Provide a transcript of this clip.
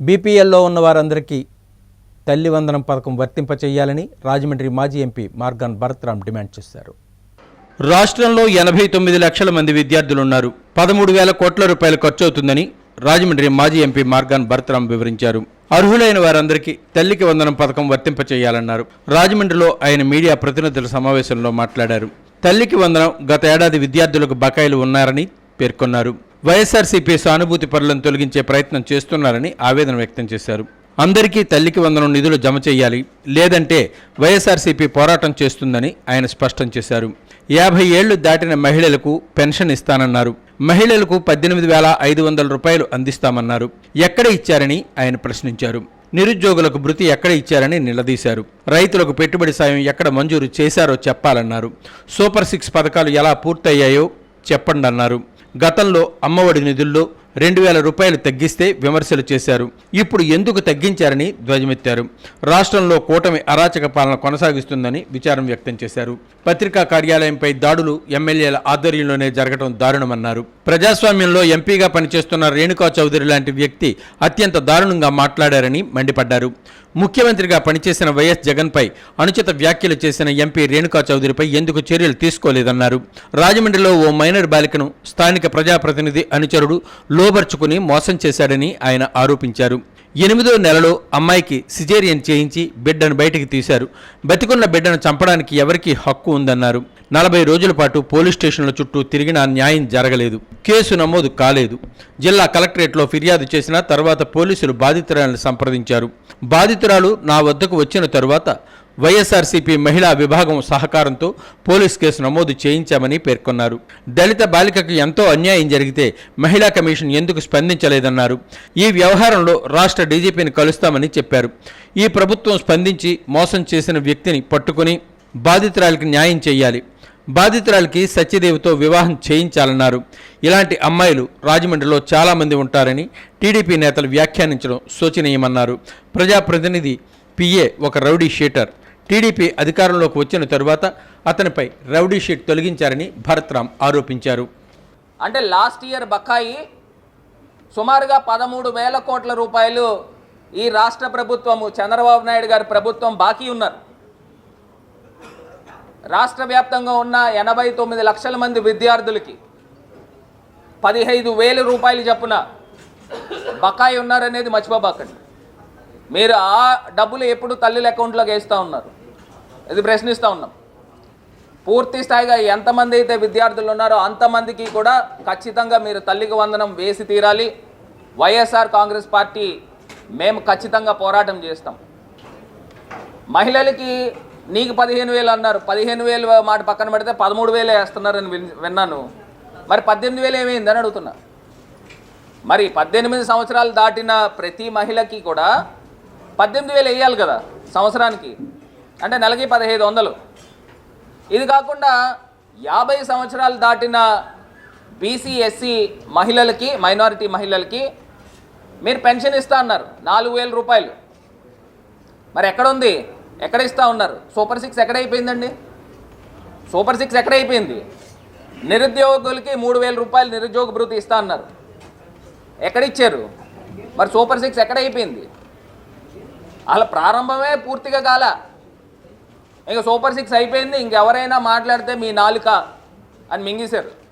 బీపీఎల్లో ఉన్న వారందరికీ తల్లి వందనం పథకం వర్తింపచేయాలని రాజమండ్రి మాజీ ఎంపీ మార్గాన్ భరత్రామ్ డిమాండ్ చేశారు. రాష్ట్రంలో ఎనభై తొమ్మిది లక్షల మంది విద్యార్థులున్నారు. పదమూడు వేల కోట్ల రూపాయలు ఖర్చు అవుతుందని రాజమండ్రి మాజీ ఎంపీ మార్గాన్ భరత్రామ్ వివరించారు. అర్హులైన వారందరికీ తల్లికి వందనం పథకం వర్తింపచేయాలన్నారు. రాజమండ్రిలో ఆయన మీడియా ప్రతినిధుల సమావేశంలో మాట్లాడారు. తల్లికి వందనం గత ఏడాది విద్యార్థులకు బకాయిలు ఉన్నారని పేర్కొన్నారు. వైఎస్ఆర్సీపీ సానుభూతి పనులను తొలగించే ప్రయత్నం చేస్తున్నారని ఆవేదన వ్యక్తం చేశారు. అందరికీ తల్లికి వందనం నిధులు జమ చేయాలి లేదంటే వైఎస్ఆర్సీపీ పోరాటం చేస్తుందని ఆయన స్పష్టం చేశారు. యాభై ఏళ్ళు దాటిన మహిళలకు పెన్షన్ ఇస్తానన్నారు. మహిళలకు పద్దెనిమిది వేల ఐదు వందల రూపాయలు అందిస్తామన్నారు. ఎక్కడ ఇచ్చారని ఆయన ప్రశ్నించారు. నిరుద్యోగులకు భృతి ఎక్కడ ఇచ్చారని నిలదీశారు. రైతులకు పెట్టుబడి సాయం ఎక్కడ మంజూరు చేశారో చెప్పాలన్నారు. సూపర్ సిక్స్ పథకాలు ఎలా పూర్తయ్యాయో చెప్పండి అన్నారు గతంలో అమ్మఒడి నిధుల్లో రెండు వేల రూపాయలు తగ్గిస్తే విమర్శలు చేశారు. ఇప్పుడు ఎందుకు తగ్గించారని ధ్వజమెత్తారు. రాష్ట్రంలో కూటమి అరాచక పాలన కొనసాగిస్తుందని విచారం వ్యక్తం చేశారు. పత్రికా కార్యాలయంపై దాడులు ఎమ్మెల్యేల ఆధ్వర్యంలోనే జరగడం దారుణమన్నారు. ప్రజాస్వామ్యంలో ఎంపీగా పనిచేస్తున్న రేణుకా చౌదరి లాంటి వ్యక్తి అత్యంత దారుణంగా మాట్లాడారని మండిపడ్డారు. ముఖ్యమంత్రిగా పనిచేసిన వైఎస్ జగన్పై అనుచిత వ్యాఖ్యలు చేసిన ఎంపీ రేణుకా చౌదరిపై ఎందుకు చర్యలు తీసుకోలేదన్నారు. రాజమండ్రిలో ఓ మైనర్ బాలికను స్థానిక ప్రజాప్రతినిధి అనుచరుడు లోబర్చుకుని మోసం చేశాడని ఆయన ఆరోపించారు. ఎనిమిదో నెలలో అమ్మాయికి సిజేరియన్ చేయించి బిడ్డను బయటికి తీశారు. బతికున్న బిడ్డను చంపడానికి ఎవరికి హక్కు ఉందన్నారు. నలభై రోజుల పాటు పోలీస్ స్టేషన్ల చుట్టూ తిరిగినా న్యాయం జరగలేదు. కేసు నమోదు కాలేదు. జిల్లా కలెక్టరేట్లో ఫిర్యాదు చేసిన తర్వాత పోలీసులు బాధితురాలను సంప్రదించారు. బాధితురాలు నా వద్దకు వచ్చిన తరువాత వైఎస్ఆర్సీపీ మహిళా విభాగం సహకారంతో పోలీస్ కేసు నమోదు చేయించామని పేర్కొన్నారు. దళిత బాలికకు ఎంతో అన్యాయం జరిగితే మహిళా కమిషన్ ఎందుకు స్పందించలేదన్నారు. ఈ వ్యవహారంలో రాష్ట్ర డీజీపీని కలుస్తామని చెప్పారు. ఈ ప్రభుత్వం స్పందించి మోసం చేసిన వ్యక్తిని పట్టుకుని బాధితురాలికి న్యాయం చేయాలి. బాధితురాలికి సత్యదేవితో వివాహం చేయించాలన్నారు. ఇలాంటి అమ్మాయిలు రాజమండ్రిలో చాలామంది ఉంటారని టీడీపీ నేతలు వ్యాఖ్యానించడం శోచనీయమన్నారు. ప్రజాప్రతినిధి పిఏ ఒక రౌడీ షీటర్. టీడీపీ అధికారంలోకి వచ్చిన తరువాత అతనిపై రౌడీ షీట్ తొలగించారని భరత్రామ్ ఆరోపించారు. అంటే లాస్ట్ ఇయర్ బకాయి సుమారుగా పదమూడు వేల కోట్ల రూపాయలు ఈ రాష్ట్ర ప్రభుత్వము చంద్రబాబు నాయుడు గారి ప్రభుత్వం బాకీ ఉన్నారు. రాష్ట్ర వ్యాప్తంగా ఉన్న ఎనభై తొమ్మిది లక్షల మంది విద్యార్థులకి పదిహైదు వేల రూపాయలు చొప్పున బకాయి ఉన్నారనేది మర్చిపోబాకండి మీరు ఆ డబ్బులు ఎప్పుడు తల్లుల అకౌంట్లోకి వేస్తూ ఉన్నారు? ఇది ప్రశ్నిస్తూ ఉన్నాం. పూర్తి స్థాయిగా ఎంతమంది అయితే విద్యార్థులు ఉన్నారో అంతమందికి కూడా ఖచ్చితంగా మీరు తల్లికి వందనం వేసి తీరాలి. వైఎస్ఆర్ కాంగ్రెస్ పార్టీ మేము ఖచ్చితంగా పోరాటం చేస్తాం. మహిళలకి నీకు పదిహేను వేలు అన్నారు. పదిహేను వేలు మాట పక్కన పెడితే పదమూడు వేలే వేస్తున్నారని విన్- విన్నాను. మరి పద్దెనిమిది వేలు ఏమైందని అడుగుతున్నా. మరి పద్దెనిమిది సంవత్సరాలు దాటిన ప్రతి మహిళకి కూడా పద్దెనిమిది వేలు వేయాలి కదా సంవత్సరానికి. అంటే నెలకి పదిహేను వందలు. ఇది కాకుండా యాభై సంవత్సరాలు దాటిన బీసీ ఎస్సీ మహిళలకి మైనారిటీ మహిళలకి మీరు పెన్షన్ ఇస్తా అన్నారు. నాలుగు వేల రూపాయలు. మరి ఎక్కడ ఉంది? ఎక్కడ ఇస్తా ఉన్నారు? సూపర్ సిక్స్ ఎక్కడ అయిపోయిందండి? సూపర్ సిక్స్ ఎక్కడ అయిపోయింది? నిరుద్యోగులకి మూడు వేల రూపాయలు నిరుద్యోగ భృతి ఇస్తా అన్నారు. ఎక్కడ ఇచ్చారు? మరి సూపర్ సిక్స్ ఎక్కడ అయిపోయింది? అలా ప్రారంభమే పూర్తిగా కాల. ఇంకా సూపర్ సిక్స్ అయిపోయింది. ఇంకెవరైనా మాట్లాడితే మీ నాలుక అని మింగేశారు.